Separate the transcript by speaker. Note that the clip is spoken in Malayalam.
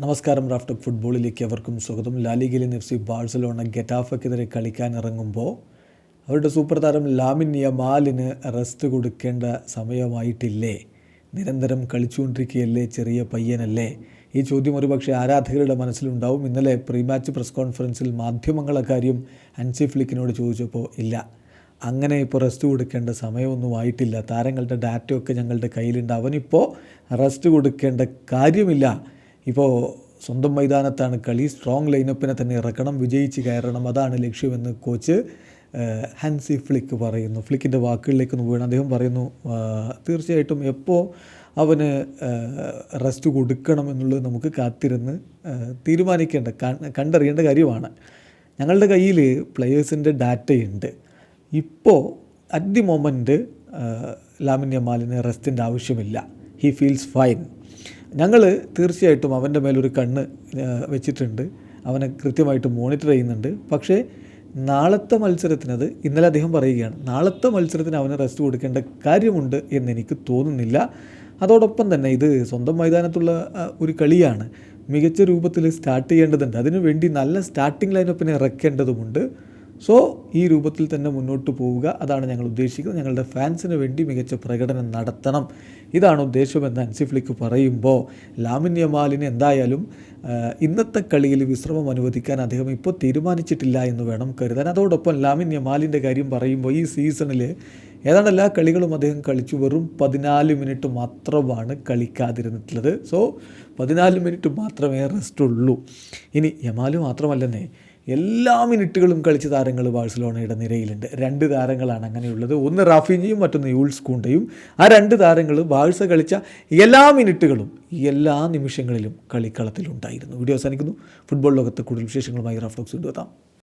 Speaker 1: നമസ്കാരം റാഫ്റ്റോക്ക് ഫുട്ബോളിലേക്ക് അവർക്കും സ്വാഗതം. ലാലിഗയിലെ എഫ് ബാഴ്സലോണ ഗെറ്റാഫക്കെതിരെ കളിക്കാനിറങ്ങുമ്പോൾ അവരുടെ സൂപ്പർ താരം ലാമിൻ യമാലിന് റെസ്റ്റ് കൊടുക്കേണ്ട സമയമായിട്ടില്ലേ? നിരന്തരം കളിച്ചുകൊണ്ടിരിക്കുകയല്ലേ ചെറിയ പയ്യനല്ലേ? ഈ ചോദ്യം ഒരുപക്ഷെ ആരാധകരുടെ മനസ്സിലുണ്ടാവും. ഇന്നലെ പ്രീ മാച്ച് പ്രസ് കോൺഫറൻസിൽ മാധ്യമങ്ങളെ കാര്യം അൻസി ഫ്ലിക്കിനോട് ചോദിച്ചപ്പോൾ ഇല്ല. അങ്ങനെ ഇപ്പോൾ റെസ്റ്റ് കൊടുക്കേണ്ട സമയമൊന്നും ആയിട്ടില്ല. താരങ്ങളുടെ ഡാറ്റയൊക്കെ ഞങ്ങളുടെ കയ്യിലുണ്ട്. അവനിപ്പോൾ റെസ്റ്റ് കൊടുക്കേണ്ട കാര്യമില്ല. ഇപ്പോൾ സ്വന്തം മൈതാനത്താണ് കളി. സ്ട്രോങ് ലൈനപ്പിനെ തന്നെ ഇറക്കണം. വിജയിച്ച് കയറണം. അതാണ് ലക്ഷ്യമെന്ന് കോച്ച് ഹാൻസി ഫ്ലിക്ക് പറയുന്നു. ഫ്ലിക്കിന്റെ വാക്കുകളിലേക്ക് ഒന്ന് വീണ്. അദ്ദേഹം പറയുന്നു തീർച്ചയായിട്ടും എപ്പോൾ അവന് റെസ്റ്റ് കൊടുക്കണം എന്നുള്ളത് നമുക്ക് കാത്തിരുന്ന് തീരുമാനിക്കേണ്ട കണ്ടറിയേണ്ട കാര്യമാണ്. ഞങ്ങളുടെ കയ്യിൽ പ്ലെയേഴ്സിന്റെ ഡാറ്റയുണ്ട് ഇപ്പോൾ അറ്റ് ദി മൊമെന്റ് ലാമിൻ യമാലിന് റെസ്റ്റിന്റെ ആവശ്യമില്ല. ഹി ഫീൽസ് ഫൈൻ ഞങ്ങൾ തീർച്ചയായിട്ടും അവന്റെ മേലൊരു കണ്ണ് വെച്ചിട്ടുണ്ട്. അവനെ കൃത്യമായിട്ട് മോണിറ്റർ ചെയ്യുന്നുണ്ട്. പക്ഷേ നാളത്തെ മത്സരത്തിനത് ഇന്നലെ അദ്ദേഹം പറയുകയാണ് നാളത്തെ മത്സരത്തിന് അവന് റെസ്റ്റ് കൊടുക്കേണ്ട കാര്യമുണ്ട് എന്ന് എനിക്ക് തോന്നുന്നില്ല. അതോടൊപ്പം തന്നെ ഇത് സ്വന്തം മൈതാനത്തുള്ള ഒരു കളിയാണ്. മികച്ച രൂപത്തിൽ സ്റ്റാർട്ട് ചെയ്യേണ്ടതുണ്ട്. അതിനുവേണ്ടി നല്ല സ്റ്റാർട്ടിംഗ് ലൈനപ്പിനെ ഇറക്കേണ്ടതുമുണ്ട്. സോ ഈ രൂപത്തിൽ തന്നെ മുന്നോട്ട് പോവുക. അതാണ് ഞങ്ങൾ ഉദ്ദേശിക്കുന്നത്. ഞങ്ങളുടെ ഫാൻസിന് വേണ്ടി മികച്ച പ്രകടനം നടത്തണം. ഇതാണ് ഉദ്ദേശമെന്ന് അൻസിഫ്ലിക്ക് പറയുമ്പോൾ ലാമിൻ യമാലിന് എന്തായാലും ഇന്നത്തെ കളിയിൽ വിശ്രമം അനുവദിക്കാൻ അദ്ദേഹം ഇപ്പോൾ തീരുമാനിച്ചിട്ടില്ല എന്ന് വേണം കരുതാൻ. അതോടൊപ്പം ലാമിൻ യമാലിന്റെ കാര്യം പറയുമ്പോൾ ഈ സീസണിൽ ഏതാണ്ട് എല്ലാ കളികളും അദ്ദേഹം കളിച്ചു. വെറും പതിനാല് മിനിറ്റ് മാത്രമാണ് കളിക്കാതിരുന്നിട്ടുള്ളത്. സോ പതിനാല് മിനിറ്റ് മാത്രമേ റെസ്റ്റ് ഉള്ളൂ. ഇനി യമാൽ മാത്രമല്ലെന്നേ എല്ലാ മിനിറ്റുകളും കളിച്ച താരങ്ങൾ ബാഴ്സലോണയുടെ നിരയിലുണ്ട്. രണ്ട് താരങ്ങളാണ് അങ്ങനെയുള്ളത്. ഒന്ന് റാഫിഞ്ഞയും മറ്റൊന്ന് യൂൾസ് കൂണ്ടയും. ആ രണ്ട് താരങ്ങൾ ബാഴ്സ കളിച്ച എല്ലാ മിനിറ്റുകളും എല്ലാ നിമിഷങ്ങളിലും കളിക്കളത്തിലുണ്ടായിരുന്നു. വീഡിയോ അവസാനിക്കുന്നു. ഫുട്ബോൾ ലോകത്തെ കൂടുതൽ വിശേഷങ്ങളുമായി റാഫ്റ്റോക്സ് കൊണ്ടുവെത്താം.